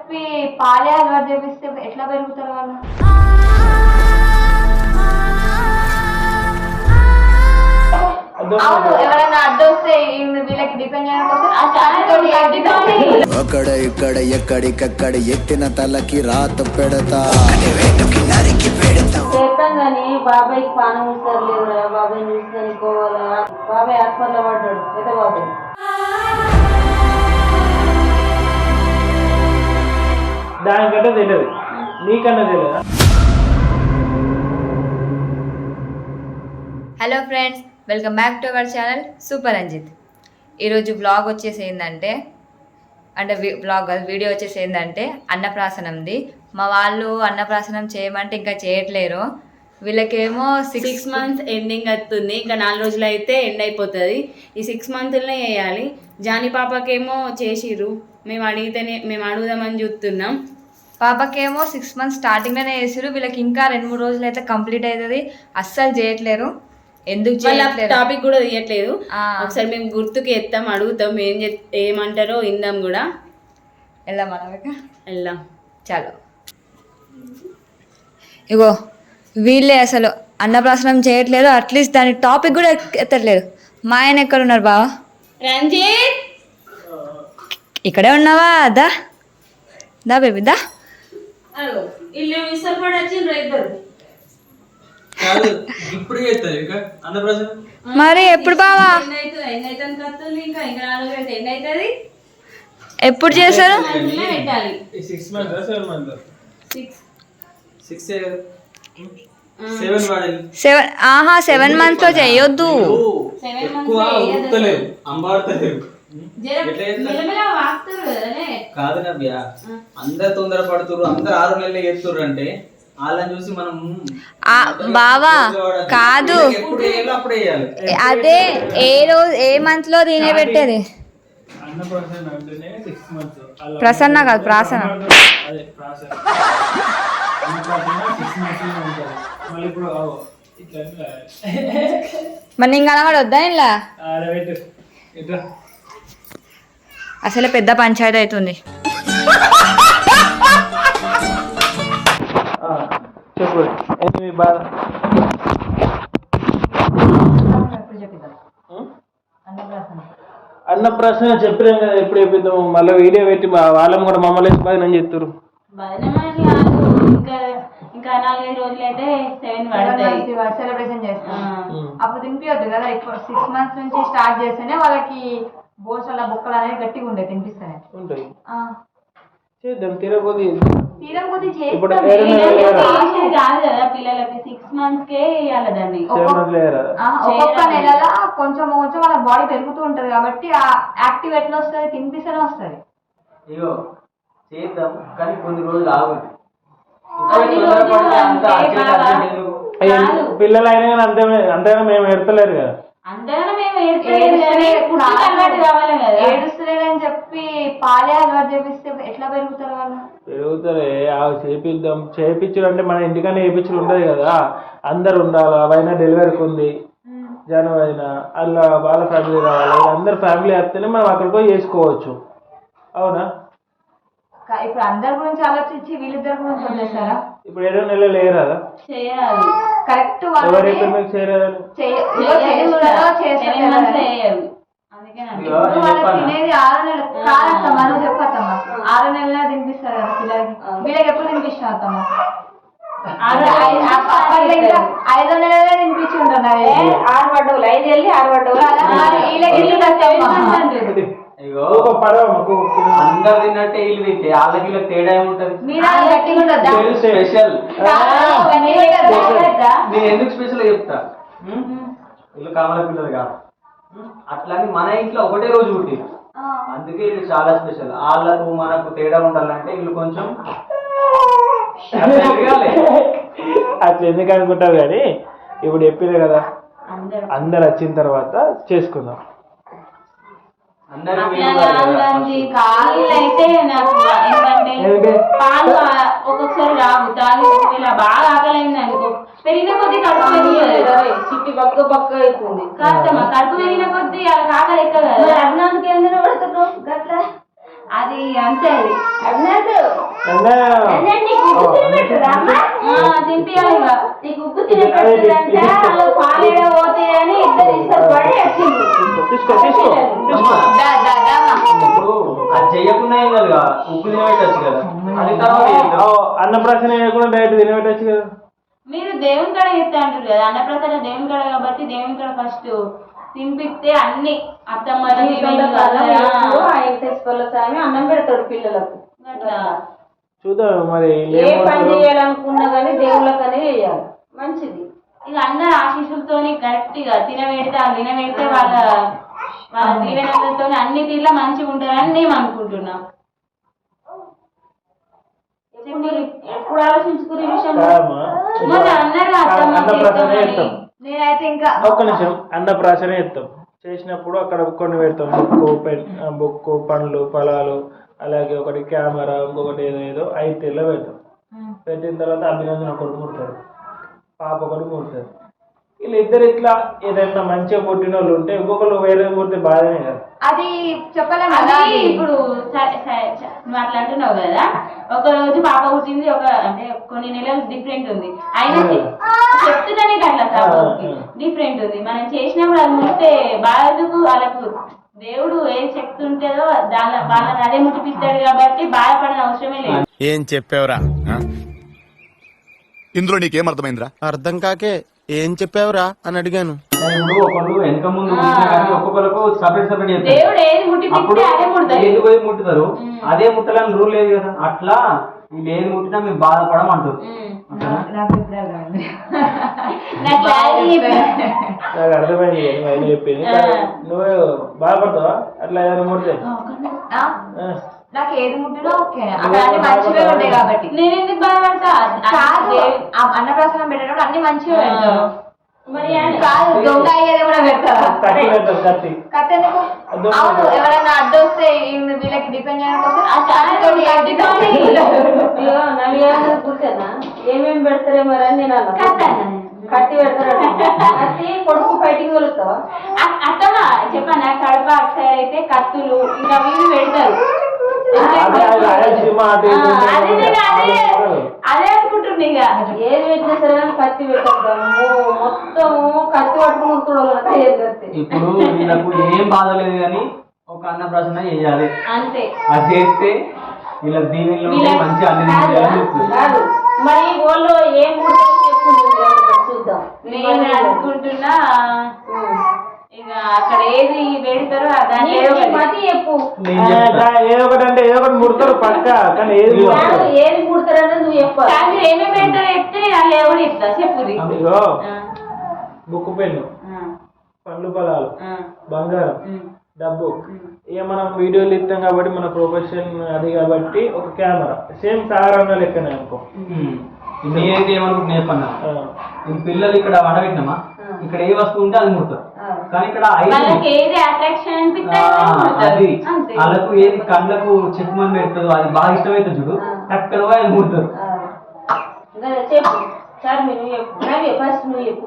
చెప్పి పాలే అలవాటు చేపిస్తే ఎట్లా పెరుగుతారు వాళ్ళు? అవును ఎవరైనా వీళ్ళకి డిపెండ్ చేయడం ఆ ఛానల్ అక్కడ ఇక్కడ ఎక్కడికక్కడ ఎత్తిన తలకి రాత పెడతా. చెప్పాం కానీ బాబాయ్ పానం ఇస్తారు లేదురా బాబాయ్ పోవాలా బాబాయ్ హాస్పిటల్ పడ్డాడు అయితే బాబాయ్ దానికంటే తెలియదు. నీకన్నా తెలియదా? Hello friends welcome back to our channel super Ranjith ఈరోజు బ్లాగ్ వచ్చేసి ఏంటంటే అంటే బ్లాగ్ కాదు వీడియో వచ్చేసి ఏంటంటే అన్నప్రాసనంది. మా వాళ్ళు అన్నప్రాసనం చేయమంటే ఇంకా చేయట్లేరు. వీళ్ళకేమో సిక్స్ సిక్స్ మంత్స్ ఎండింగ్ వస్తుంది ఇంకా నాలుగు రోజులు అయితే ఎండ్ అయిపోతుంది. ఈ సిక్స్ మంత్లనే వేయాలి జాని పాపకేమో చేసిర్రు. మేము అడిగితేనే మేము అడుగుదామని చూస్తున్నాం. పాపకేమో సిక్స్ మంత్స్ స్టార్టింగ్లోనే వేసారు వీళ్ళకి ఇంకా రెండు మూడు రోజులు అయితే కంప్లీట్ అవుతుంది అస్సలు చేయట్లేరు. ఎందుకు వాళ్ళ చేయట్లేరు? టాపిక్ కూడా తీయట్లేదు. ఒకసారి మేము గుర్తుకి ఎత్తాం అడుగుతాం ఏం ఏమంటారో ఇందాం కూడా. వెళ్దాం మనక వెళ్దాం. చాలు. ఇగో వీళ్ళే అసలు అన్నప్రాసనం చేయట్లేదు. అట్లీస్ట్ దాని టాపిక్ కూడా ఎత్తట్లేదు. మా ఆయన ఎక్కడ ఉన్నారు బావా? రంజిత్! ఇక్కడే ఉన్నావా? దా. దా బేబీ దా. ఇల్లు విసరపడి వచ్చిండ్రు ఇద్దరు కాదు ఇప్పుడు చేస్తారు ఇంకా అన్నప్రాసన మరి ఎప్పుడు బావా? కత్తుంది ఇంకా ఇంకా నాలుగు ఎప్పుడు చేశారు? అందులో పెట్టాలి. Six month seven month six six seven వాడాలి సెవెన్ ఆహా సెవెన్ మంత్స్లో చేయొద్దు. ఎక్కువ కాదు నవ్య అందరు తొందర పడుతురు అందరు ఆరు నెలలు ఎత్తుర్రు అంటే వాళ్ళని చూసి మనం ఆ, బావా కాదు. అదే ఏ రోజు ఏ మంత్లో దీనే పెట్టేది ప్రసన్న కాదు ప్రాసన మరి ఇంకా కనబడొద్దా ఇలా? అసలే పెద్ద పంచాయతీ అవుతుంది. ఆ, చెప్పు. ఏంటి బాధ? ఉం? అన్నప్రాసన చెప్పినాం కదా ఎప్పుడు చెప్పిద్దాము మళ్ళీ వీడియో పెట్టి మా వాళ్ళని కూడా మమ్మల్ని బాగా నేను చెప్తారు ఇంకా నాలుగైదు రోజులు అయితే సెవెన్ పడతాయి. సెలబ్రేషన్ చేస్తాం. అప్పుడు తినిపించద్దు కదా ఇప్పుడు సిక్స్ మంత్స్ నుంచి స్టార్ట్ చేస్తేనే వాళ్ళకి బోన్స్ వల్ల బుక్కలు అనేది గట్టిగా ఉండే ఆ. చేద్దాం తిరగపోతే తీరం కొద్ది ఇప్పుడు చేస్తాం ఏడు నెలలు లేరా? చేసేది కాదు కదా పిల్లలకి సిక్స్ మంత్స్ కే ఇవ్వాలి దాన్ని. ఒక్కొక్క నెలలో కొంచెం కొంచెం వాళ్ళ బాడీ పెరుగుతూ ఉంటది కాబట్టి ఆ యాక్టివ్ ఎట్లా వస్తుంది తినిపిస్తేనే వస్తుంది. అయ్యో చేద్దాం కానీ కొన్ని రోజులు ఆగండి పిల్లలు అయినా కానీ అంతే అంతేనా మేము ఎడతలేరు కదా. ఏడుస్తలేదని చెప్పి పాలే అలవాటు చేపిస్తే ఎట్లా పెరుగుతారు వాళ్ళు? పెరుగుతారే. ఆ చేపిద్దాం. చేపించడం అంటే మన ఇంటికనే చేపించడం ఉండదు కదా. అందరు ఉండాలి. అవైనా డెలివరీకి ఉంది. జనం అయినా అలా వాళ్ళ ఫ్యామిలీ రావాలి. అందరు ఫ్యామిలీ వస్తేనే మనం అక్కడికి పోయి చేసుకోవచ్చు. అవునా? ఇప్పుడు అందరి గురించి ఆలోచించి వీళ్ళిద్దరి గురించి వదిలేస్తారా ఇప్పుడు ఏడో నెలలు లేరా చేయాలి. కరెక్ట్ చేయరు నేను చెప్పాను తినేది ఆరు నెలలు. కాదమ్మా నువ్వు చెప్పత్తమ్మా. ఆరు నెలల తినిపిస్తారు కదా పిల్లలకి. వీళ్ళకి ఎప్పుడు తినిపిస్తావు అత్తమ్మా? ఐదు- నెలలే. తినిపించి ఉంటారు ఆరు పడ్డవులు ఐదు వెళ్ళి ఆరు పడ్డవులు వీళ్ళకి అందరు తిన్నట్టే వీళ్ళు తింటే వాళ్ళకి వీళ్ళకి తేడా ఏముంటది మీరు? స్పెషల్. నేను ఎందుకు స్పెషల్ చెప్తా? వీళ్ళు కామల పిల్లలు కాదు? అట్లని మన ఇంట్లో ఒకటే రోజు పుట్టి ఆ. అందుకే వీళ్ళు చాలా స్పెషల్ వాళ్ళకు మనకు తేడా ఉండాలంటే వీళ్ళు కొంచెం. అట్లా ఎందుకు అనుకుంటావు కానీ ఇప్పుడు చెప్పిన కదా అందరూ అందరు వచ్చిన తర్వాత చేసుకుందాం అందరికి అట్లా వీలు కాదు కదా. కాదండి కాళ్ళు అయితే నాకు ఏంటంటే? పాలు ఒక్కొక్కసారి రావు తాగి ఇలా బాగా ఆకలైంది అనుకో పెరిగిన కొద్దీ కడుపు పెరిగింది చిట్టి బక్క బక్క అవుతుంది కాదమ్మా కడుపు పెరిగిన కొద్దీ అలా ఆకలి ఎక్క కదా అన్నానికి ఎందుకు పడుతున్నావు గట్లా అది అంతే నీకు ఉప్పు వాళ్ళు పాలేడ అని ఇద్దరు పడి అది చెయ్యకుండా ఉప్పు తినబెట్టచ్చు కదా. అది తర్వాత అన్నప్రాసన చేయకుండా డైరెక్ట్ తినబెట్టచ్చు కదా. మీరు దేవుని కాడ చెప్తే అంటారు కదా అన్నప్రసాద దేవుని కాడ కాబట్టి దేవుని కాడ ఫస్ట్ తినిపిస్తే అన్ని వెంకటేశ్వర్ల స్వామి అన్నం పెడతాడు పిల్లలకు. చూద్దాం మరి ఏ పని. చేయాలనుకున్నా కానీ దేవుళ్ళకనే చేయాలి. మంచిది. ఇక అందరు ఆశీస్సులతోని కరెక్ట్గా తినబెడితే ఆ తినబెడితే వాళ్ళ వాళ్ళ దీవెనలతో అన్ని తీర్ల మంచిగా ఉంటారని మేము అనుకుంటున్నాం. ఎప్పుడు మీరు- ఎప్పుడు ఆలోచించుకునే విషయం. మొన్న అన్నారు అన్నప్రాసన. చేస్తాం. నేనైతే ఇంకా ఒక్క నిమిషం. అన్నప్రాసన చేస్తాం. చేసినప్పుడు అక్కడ కొన్ని పెడతాం. బుక్కు పెన్ బుక్కు పండ్లు ఫలాలు అలాగే ఒకటి కెమెరా ఇంకొకటి ఏదో ఏదో ఐదు తెల్ల పెడతాం. పెట్టిన తర్వాత అభినందన ఒకటి ముడతారు. పాప ఒకటి ముడతారు. వీళ్ళు ఇద్దరు ఇట్లా ఏదైనా మంచిగా పుట్టిన వాళ్ళు ఉంటే ఇంకొకరు వేరే ముడితే బాధనే కదా. అది చెప్పలేము కదా అది. ఇప్పుడు అంటున్నావు కదా ఒక రోజు పాప పుట్టింది ఒక అంటే కొన్ని నెలలు డిఫరెంట్ ఉంది. అయినా చె- చెప్తున్నా నీకు అట్లా డిఫరెంట్ ఉంది. మనం చేసినప్పుడు అది ముట్టే బాధకు వాళ్ళకు దేవుడు ఏ శక్తి ఉంటుందో దాని వాళ్ళని అదే ముట్టిపిస్తాడు కాబట్టి బాధపడిన అవసరమే లేదు. ఏం చెప్పావురా ఇందులో నీకేం అర్థమైందిరా? అర్థం కాకే ఏం చెప్పావురా అని అడిగాను. ఇప్పుడు ఒకళ్ళు వెనక ముందు ముట్టినా కానీ ఒక్కొక్కరికి సపరేట్ సపరేట్ చేస్తారు. దేవుడు ఏది అప్పుడు ముట్టిపిస్తే అదే ముడతాడు ఏది పోయి ముట్టుతారు? అదే ముట్టాలని రూల్ లేదు కదా. అట్లా వీళ్ళు ఏది ముట్టినా మేము బాధపడమంటారు నాకు ఇప్పుడు అర్థమైంది. నాకు క్లారిటీ చెప్పు. నాకు అర్థమైంది నువ్వు చెప్పింది. కానీ నువ్వు బాధపడతావా? అట్లా ఏదైనా ముడితే. ఆ? ఆ. నాకు ఏది ముట్టినా ఓకే అన్ని మంచివే ఉంటాయి కాబట్టి. నేను ఎందుకు ఆ అన్నప్రాసనం పెట్టేటప్పుడు అన్ని మంచిగా పెడతారు. మరి ఆయన కాదు దొంగ అయ్యేది కూడా పెడతారు? కత్తి పెడతారు కత్తి. కత్తి ఎందుకు? అదో అవును ఎవరైనా అడ్డొస్తే ఈయన వీళ్ళకి డిపెండ్ ఏమేమి పెడతారే మరి అని నేను కత్తి పెడతారు? కత్తి కొడుకు ఫైటింగ్ వెళ్తావా అ- అత్తమ్మ చెప్పాను కడప సైడ్ అయితే కత్తులు ఇంకా వీళ్ళు పెడతారు. అదే అనుకుంటుంది ఇక. ఏది పెట్టినా సరే కత్తి పెట్టద్దాము మొత్తము కత్తి పట్టుకుని ఇప్పుడు వీళ్ళకు ఏం బాధ లేదు కానీ ఒక అన్నప్రాసన చేయాలి. అంతే. అది చేస్తే వీళ్ళ దీవెనలో ఉంటే మంచి అన్ని. కాదు మరి వాళ్ళు ఏం చెప్పుకుంటుంది చూద్దాం. నేను అనుకుంటున్నా ఇక అక్కడ ఏది పెడతారో దాన్ని ఏదో ఒకటి. మతి చెప్పు. ఏదో అంటే ఏదో ఒకటి ముడతారు పక్క కానీ ఏది కాదు. ఏది ముడతారన్నది నువ్వు చెప్పాలి కానీ మీరు ఏమేమి పెడతారో చెప్తే వాళ్ళు ఎవరు ఇస్తా చెప్పుది ఇగో ఆ, బుక్ పెన్ను ఆ, పండ్లు పొలాలు బంగారం డబ్బు. ఇక మనం వీడియోలు ఇస్తాం కాబట్టి మన ప్రొఫెషన్ అది కాబట్టి ఒక కెమెరా సేమ్ సాగరంగా లెక్కనే అనుకో. నేనైతే ఏమనుకుంటున్నా చెప్పన్నా? ఆ. ఈ పిల్లలు ఇక్కడ వండబెట్టినామా ఇక్కడ ఏ వస్తువు ఉంటే అది ముడతారు. కానీ ఇక్కడ వాళ్ళకి ఏది అదే. వాళ్ళకు కళ్ళకు చెక్కుమని పెడుతుందో అది బాగా ఇష్టమైతే చూడు అది ముడతారు చెప్పు. సార్ మీరు చెప్పు. నవ్వే ఫస్ట్ నువ్వు చెప్పు.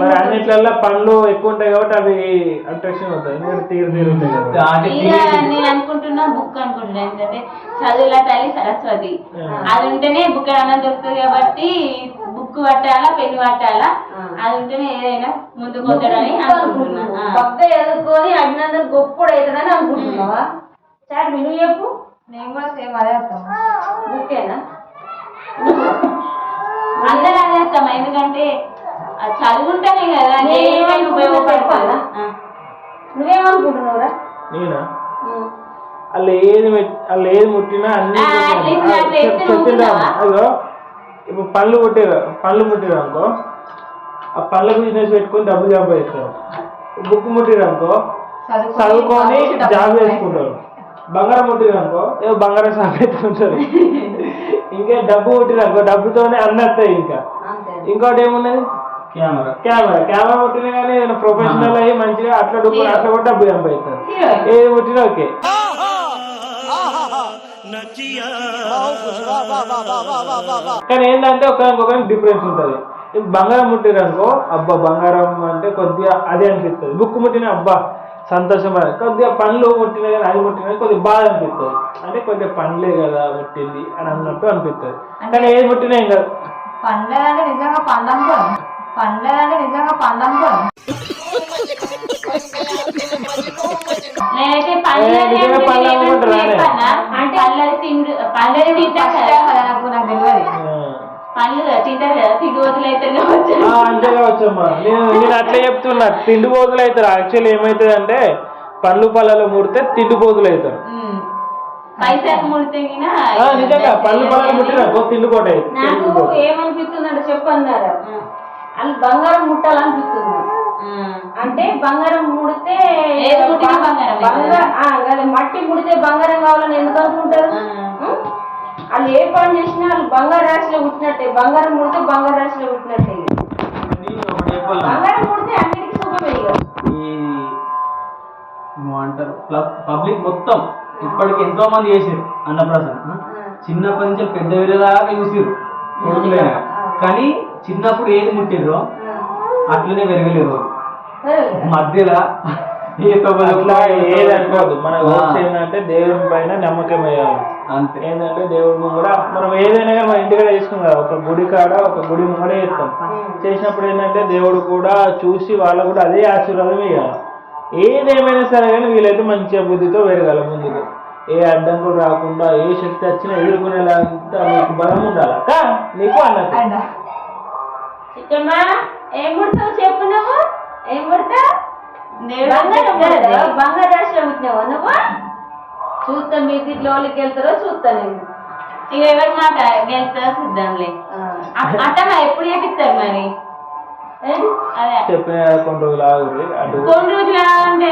మరి అన్నిట్లల్లో పండ్లు ఎక్కువ ఉంటాయి కాబట్టి అవి అట్రాక్షన్ అవుతాయి. ఎందుకంటే తీరు తీరు ఉంటాయి నేను అనుకుంటున్నా బుక్ అనుకుంటున్నా. ఎందుకంటే చదువుల తల్లి సరస్వతి. అది ఉంటేనే బుక్ అన్నం దొరుకుతుంది కాబట్టి బుక్ పట్టాలా పెన్ను పట్టాలా అది ఉంటేనే ఏదైనా ముందుకు వస్తాడని అనుకుంటున్నా. భక్త ఎదుర్కొని అభినందన గొప్పడు అవుతుందని అనుకుంటున్నావా? సార్ నువ్వు చెప్పు. నేను కూడా సేమ్ అదే అర్థం బుక్కేనా? అందరూ అదే వస్తాం ఎందుకంటే కదా. నువ్వేమనుకుంటున్నావురా? నేనా? వాళ్ళు ఏది మెట్- వాళ్ళు ఏది ముట్టినా అన్ని ఇప్పుడు? అదో పళ్ళు ముట్టిరు పళ్ళు ముట్టిరు అనుకో. ఆ పళ్ళ బిజినెస్ పెట్టుకొని డబ్బు జాబ్ చేస్తారు. బుక్ ముట్టిరు అనుకో. చదువుకొని జాబ్ చేసుకుంటారు. బంగారం ముట్టిరు అనుకో ఏదో బంగారం పెట్టుకుంటారు ఇంకా డబ్బు ముట్టిరు అనుకో డబ్బుతోనే అన్ని వస్తాయి ఇంకా ఇంకోటి ఏమున్నది? కెమెరా కెమెరా కెమెరా ముట్టినా కానీ ఏదైనా ప్రొఫెషనల్ అయ్యి మంచిగా అట్లా డబ్బు అట్లా కూడా డబ్బు సంపాదిస్తారు ఏది ముట్టినా ఓకే. కానీ ఏంటంటే ఒకరికి డిఫరెన్స్ ఉంటుంది. బంగారం ముట్టిరు అనుకో అబ్బా బంగారం అంటే కొద్దిగా అదే అనిపిస్తుంది. బుక్ ముట్టిన అబ్బా సంతోషం కొద్దిగా పండ్లు పుట్టినాయి కానీ అది పుట్టినాయి కొద్దిగా బాధ అనిపిస్తుంది. అంటే కొద్దిగా పండ్లే కదా పుట్టింది అని అన్నట్టు అనిపిస్తుంది. కానీ ఏది పుట్టినా ఏం కాదు. పండనుకోను పండగంటే నిజంగా నేనైతే పల్లెది నిజంగా అంటే పల్లె ఏమని అమ్ముకుంటారా అని? చెప్పన్నా? అంటే పల్లెది తిండు పల్లెది తింటారు ఫస్ట్ కదా. టైం కదా నాకు నాకు తెలియదు. పళ్ళు తింటారు కదా తిండి వదిలి అయితే కావచ్చు ఆ, అంతే కావచ్చమ్మా నేను నేను అట్లే చెప్తున్నా. తిండి పోతులు అవుతారు యాక్చువల్లీ ఏమవుతుంది అంటే పండ్లు పళ్ళలో ముడితే తిండి పోతులు అవుతారు నిజంగా. పళ్ళు పళ్ళలో ముట్టిన తిండి పోటీ నాకు ఏమనిపిస్తుంది అంటే చెప్పన్నారు వాళ్ళు బంగారం ముట్టాలనిపిస్తుంది. అంటే బంగారం ముడితే? బంగారం మట్టి ముడితే బంగారం కావాలని ఎందుకు అనుకుంటారు? వాళ్ళు ఏ పని చేసినా వాళ్ళు బంగారు రాశిలో పుట్టినట్టే. బంగారం ముడితే బంగారు రాశిలో పుట్టినట్టే. బంగారం ముడితే అన్నిటికీ నువ్వు అంటారు పబ్లిక్ మొత్తం ఇప్పటికి ఎంతో మంది చేసారు అన్నప్రాసన. చిన్నప్పటి నుంచి పెద్ద విరదాకా చూసారు కానీ చిన్నప్పుడు ఏది ముట్టిర్రో అట్లనే పెరగలేరు వాళ్ళు. సరే మధ్యలో ఏ అట్లా ఏది అనుకోవద్దు. మన. ఓట్స్ ఏంటంటే దేవుని పైన నమ్మకం వేయాలి. అంతే. ఏంటంటే దేవుడు కూడా మనం ఏదైనా కానీ మన ఇంటికాడ చేసుకున్నాం కదా ఒక గుడి కాడ ఒక గుడి ముంగడే చేస్తాం. చేసినప్పుడు ఏంటంటే దేవుడు కూడా చూసి వాళ్ళకు కూడా అదే ఆశీర్వాదం ఇవ్వాలి ఏదేమైనా సరే కానీ వీళ్ళైతే మంచిగా బుద్ధితో పెరగాలి ముందుకు. ఏ అడ్డంకులు రాకుండా ఏ శక్తి వచ్చినా ఎదుర్కొనేలాంతా మీకు బలం ఉండాలి. నీకు అన్నట్టు. చిట్టమ్మా ఏం పుడతావు చెప్పు నువ్వు? ఏం పుడతావు దేవుడు బంగారం చెప్తాడు అది. పుడతావా? బంగారు రాశిలో పుట్టినావా నువ్వు? చూస్తా మీ దీంట్లో వాళ్ళకి వెళ్తారో చూస్తా నేను. ఇక ఎవరి మాట గెలుస్తుందో చూద్దాంలే. అ- అత్తమ్మ ఎప్పుడు చేపిస్తారు మరి? చెప్పిన రోజులు కొన్ని రోజులు అంటే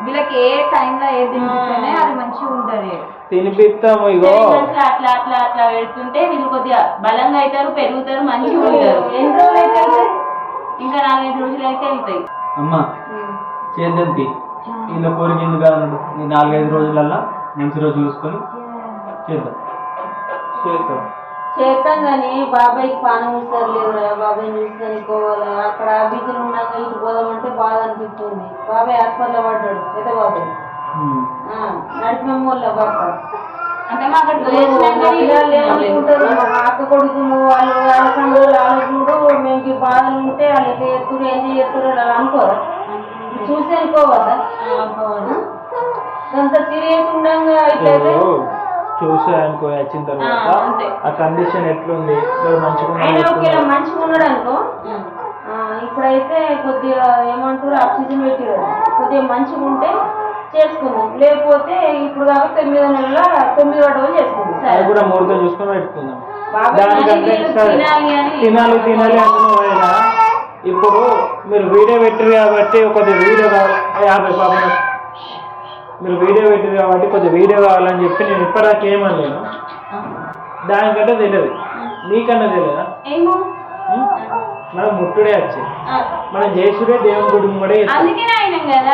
కాదు, వీళ్ళకి ఏ టైంలో ఏది తినిపిస్తేనే అది మంచిగా ఉంటది. తినిపిస్తాము ఇగో. Seven months లో అట్లా అట్లా అట్లా పెడుతుంటే వీళ్ళు కొద్దిగా బలంగా అవుతారు పెరుగుతారు మంచిగా ఉంటారు. ఎన్ని రోజులు అయితే వెళ్తాయి? ఇంకా నాలుగైదు రోజులు అయితే వెళ్తాయి అమ్మా చేద్దాం తీ వీళ్ళ కోరిక ఎందుకు ఈ నాలుగైదు రోజులల్లా మంచి రోజు చూసుకొని చేద్దాం. చేస్తాం చేస్తాం కానీ బాబాయ్కి పానం లేదురా బాబాయ్ చూసుకొని పోవాలా అక్కడ బీచ్లు ఉన్నాక ఇటు పోదామంటే బాధ అనిపిస్తుంది. బాబాయ్ హాస్పిటల్లో పడ్డాడు పెద్ద బాబాయ్ నడిపినమ్మ వాళ్ళ బాబా. అంటే మా అక్కడ మా లేచినాక పిల్లలు ఏమనుకుంటారు మా అక్క కొడుకులు వాళ్ళు వాళ్ళ సంఘాలు ఆలోచనలు మేము బాధలు ఉంటే వాళ్ళు ఎట్లా చేస్తారు ఏం చేస్తారు వాళ్ళు అనుకోరు. చూసి అనుకోవద్దా అంత సీరియస్ ఉండంగా ఇట్లయితే చూసి అనుకో వచ్చిన తర్వాత ఆ, అంతే. ఆ కండిషన్ ఎట్లుంది? మంచిగా? ఒకవేళ మంచిగా ఉన్నాడు. అనుకో. ఆ, ఇప్పుడైతే కొద్దిగా ఏమంటారు ఆక్సిజన్ పెట్టారు కొద్దిగా మంచిగా ఉంటే చేసుకుందాం. లేకపోతే ఇప్పుడు కాక తొమ్మిదో నెలల తొమ్మిది రోజులు చేసుకుందాం. అది కూడా ముహూర్తం చూసుకొని పెట్టుకుందాం. దానికంటే తినాలి, సరే, తినాలి అని- తినాలి తినాలి అంటున్నావు అయినా ఇప్పుడు మీరు వీడియో పెట్టారు కాబట్టి కొద్దిగా వీడియో కావాలి. యాభై పాపం. మీరు వీడియో పెట్టారు కాబట్టి కొద్దిగా వీడియో కావాలని చెప్పి నేను ఇప్పటిదాకా ఏమనలేను దానికంటే తెలియదు. నీకన్నా తెలియదా? ఏమో? మనం ముట్టుడే వచ్చి. ఆ, మనం చేసుడే దేవుని గుడి కూడా అందుకే ఆయన కదా.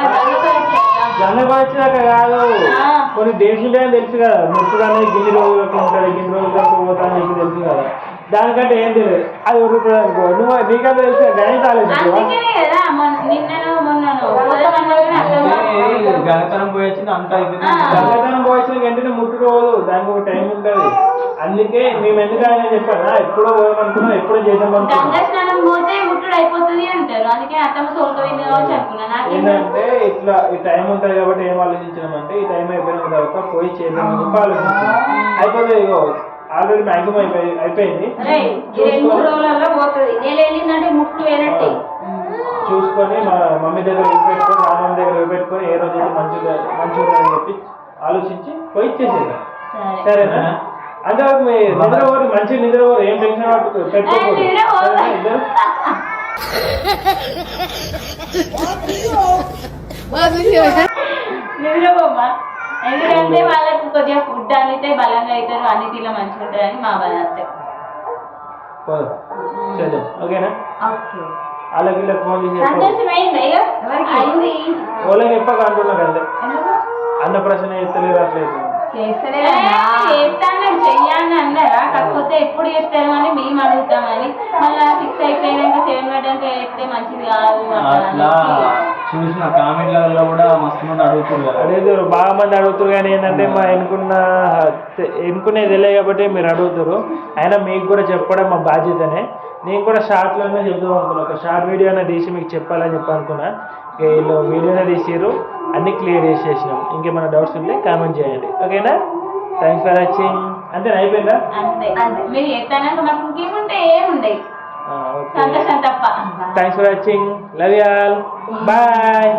కొన్ని దేశులే అని తెలుసు కదా. ముట్టుడు అనేది గిన్ని రోజులకు ఉంటుంది గిన్ని రోజుల వరకు పోతా అని చెప్పి తెలుసు కదా. దానికంటే ఏం తెలియదు. అది ఉరుకుడు అనుకో. నువ్వు నీకంటే తెలుసు కదా, గణిత ఆలోచించు అందుకనే కదా మొన్న- నిన్ననో మొన్ననో పోదామన్నా కూడా అత్తమ్మ గణతనం పోయి వచ్చింది అంత అయిపోయింది. గంగతనం పోయించిన వెంటనే ముట్టుడు పోదు దానికి ఒక టైం ఉంటుంది అందుకే మేము ఎందుకని చెప్పాను ఎప్పుడో పోదామనుకున్నాం ఎప్పుడో చేద్దాం ఏంటంటే ఇట్లా ఈ టైం ఉంటుంది కాబట్టి ఏం ఆలోచించినామంటే ఈ టైం అయిపోయిన తర్వాత పోయి చేద్దాం అని చెప్పి ఆలోచించాం. అయిపోతే ఇగో ఆల్రెడీ మ్యాక్సిమం అయిపోయి అయిపోయింది. చూసుకొని మా మమ్మీ దగ్గర పెట్టుకొని మా మమ్మీ దగ్గర పెట్టుకొని ఏ రోజు అయితే మంచిగా మంచిగా ఉంటుందని చెప్పి ఆలోచించి పోయి సరే. సరేనా? అంతవరకు మీ నిద్ర పోరు మంచి నిద్ర పోరు ఏం టెన్షన్ పట్టు పెట్టుకోకూడదు. ఎందుకంటే వాళ్ళకు కొద్దిగా ఫుడ్ అందితే బలంగా అవుతారు అన్ని తీర్ల మంచిగా ఉంటారని మా చేద్దాం ఓకేనా? ఓకే. వాళ్ళకి వీళ్ళకి ఫోన్ చేసి వాళ్ళకి చెప్పక అంటున్నా కదా ఎందుకు? అన్న ప్రశ్న ఎత్తలేరు అట్లేదు చేస్తలే చేస్తాను చెయ్యాలని అన్నారా? కాకపోతే ఎప్పుడు చేస్తారు అని మేము అడుగుతామని మళ్ళీ ఫిక్స్ అయిపోయినాక సెవెన్ పడ్డాక చేస్తే మంచిది కాదు అట్లా చూసిన కామెంట్లలో కూడా మస్తు మంది అడుగుతున్నారు అడుగుతారు బాగా మంది అడుగుతారు కానీ ఏంటంటే మా ఎన్నుకున్న ఎన్నుకునేది తెలియదు కాబట్టి మీరు అడుగుతారు అయినా మీకు కూడా చెప్పడం మా బాధ్యతనే. నేను కూడా షార్ట్లోనే చెప్దాం అనుకున్నా ఒక షార్ట్ వీడియో అయినా తీసి మీకు చెప్పాలని చెప్పి అనుకున్నా. ఇక వీళ్ళు వీడియోనే తీసిరు అన్ని క్లియర్ చేసేసినాం. ఇంకేమైనా డౌట్స్ ఉంటే కామెంట్ చేయండి. ఓకేనా థ్యాంక్స్ ఫర్ వాచింగ్ అంతే అయిపోయిందా? అంతే. మీరు చేస్తానాక మాకు ఇంకేముంటే ఏముండయి. ఓకే. సంతోషం తప్ప. Thanks for watching love you all bye